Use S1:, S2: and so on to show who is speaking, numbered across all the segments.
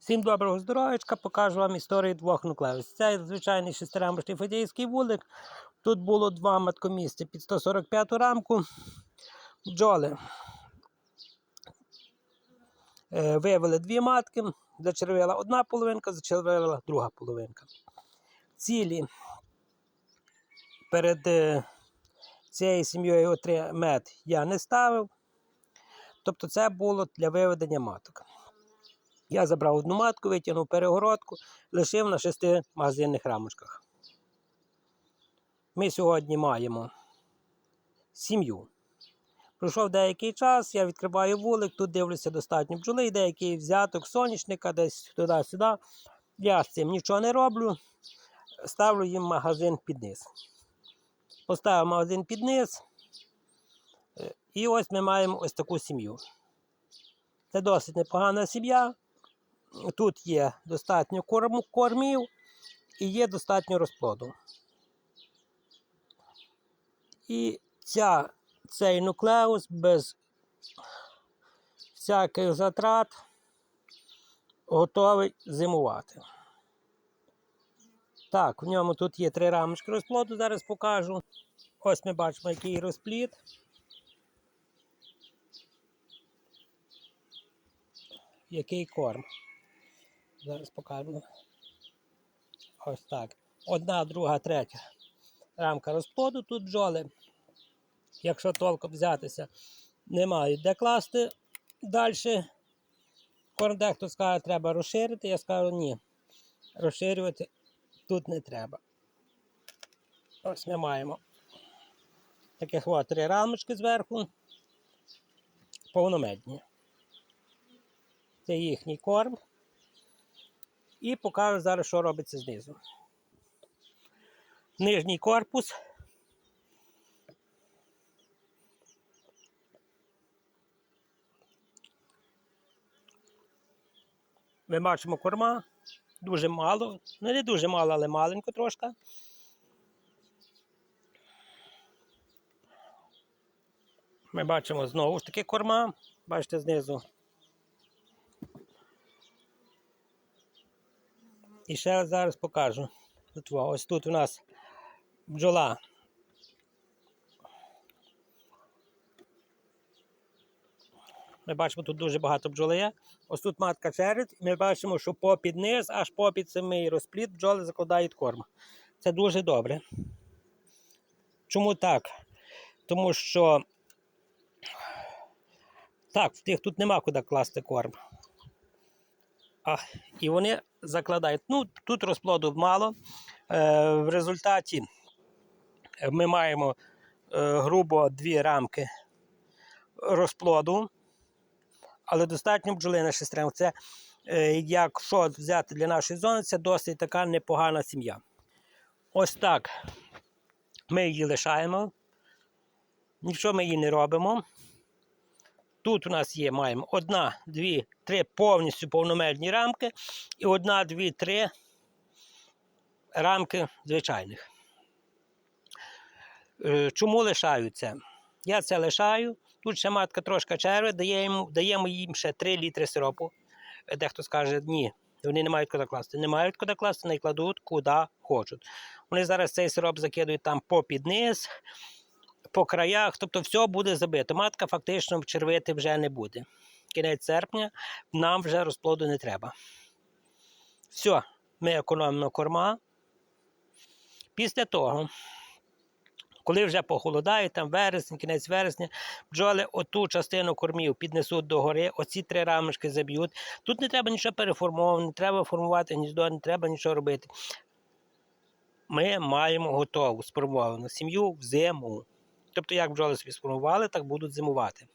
S1: Всім доброго здоров'ячка, покажу вам історію двох нуклеусів. Це звичайний шестирамочний фадійський вулик. Тут було два маткомісця під 145 рамку. Бджоли. Е, Вивели дві матки, зачервила одна половинка, зачервила друга половинка. Цілі перед е, цією сім'єю мед я не ставив. Тобто це було для виведення маток. Я забрав одну матку, витягнув перегородку, лишив на шести магазинних рамочках. Ми сьогодні маємо сім'ю. Пройшов деякий час, я відкриваю вулик, тут дивлюся достатньо бджоли, деякий взяток соняшника, десь туди-сюди. Я з цим нічого не роблю. Ставлю їм магазин під низ. Поставив магазин під низ. Е, І ось ми маємо ось таку сім'ю. Це досить непогана сім'я. Тут є достатньо корму, кормів і є достатньо розплоду. І ця, цей нуклеус без всяких затрат готовий зимувати. Так, в ньому тут є три рамочки розплоду, зараз покажу. Ось ми бачимо, який розплід. Який корм. Зараз покажу. Ось так. Одна, друга, третя рамка розплоду. Тут бджоли. Якщо толком взятися, не мають де класти далі. Корм дехто скаже, треба розширити. Я скажу ні. Розширювати тут не треба. Ось ми маємо таких от три рамочки зверху. Повномедні. Це їхній корм. І покажу зараз, що робиться знизу. Нижній корпус. Ми бачимо корма. Дуже мало. Ну, не дуже мало, але маленько трошки. Ми бачимо знову ж таки корма. Бачите, знизу І ще зараз покажу. Ось тут у нас бджола. Ми бачимо, тут дуже багато бджоли є. Ось тут матка черед. Ми бачимо, що попід низ, аж попід самий розплід бджоли закладають корм. Це дуже добре. Чому так? Тому що так, в тих тут нема куди класти корм. А, і вони закладають. Ну, тут розплоду мало. Е, в результаті ми маємо е, грубо дві рамки розплоду, але достатньо бджоли на шестеренок. Це, е, якщо взяти для нашої зони, це досить така непогана сім'я. Ось так ми її лишаємо. Нічого ми її не робимо. Тут у нас є, маємо одна, дві, три повністю повномерні рамки і одна, дві, три рамки звичайних. Е, Чому лишаю це? Я це лишаю. Тут ще матка трошки черви, даємо, даємо їм ще 3 літри сиропу. Е, Дехто скаже, ні, вони не мають куди класти. Не мають куди класти, не кладуть куди хочуть. Вони зараз цей сироп закидують там попід низ, по краях, тобто все буде забито. Матка фактично червити вже не буде. Кінець серпня нам вже розплоду не треба. Все, ми економимо корма. Після того, коли вже похолодає, там вересень, кінець вересня, бджоли оту частину кормів піднесуть до гори, оці три рамочки заб'ють. Тут не треба нічого переформовувати, не треба формувати гніздо, не треба нічого робити. Ми маємо готову сформовану сім'ю в зиму. Тобто, як бджоли собі сформували, так будуть зимувати.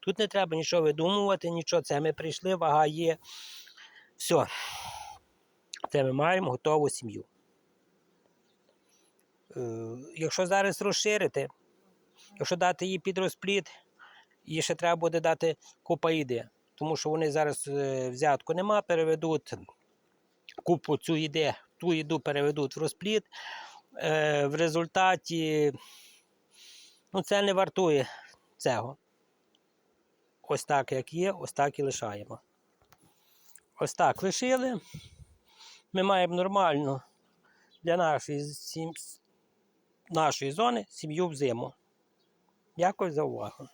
S1: Тут не треба нічого видумувати, нічого. Це ми прийшли, вага є. Все. Це ми маємо готову сім'ю. Е, якщо зараз розширити, якщо дати їй під розплід, їй ще треба буде дати купа їди. Тому що вони зараз е, взятку нема, переведуть купу цю їди, ту їду переведуть в розплід. Е, в результаті ну, це не вартує цього. Ось так, як є, ось так і лишаємо. Ось так лишили. Ми маємо нормальну для нашої, сім- нашої зони сім'ю взиму. Дякую за увагу.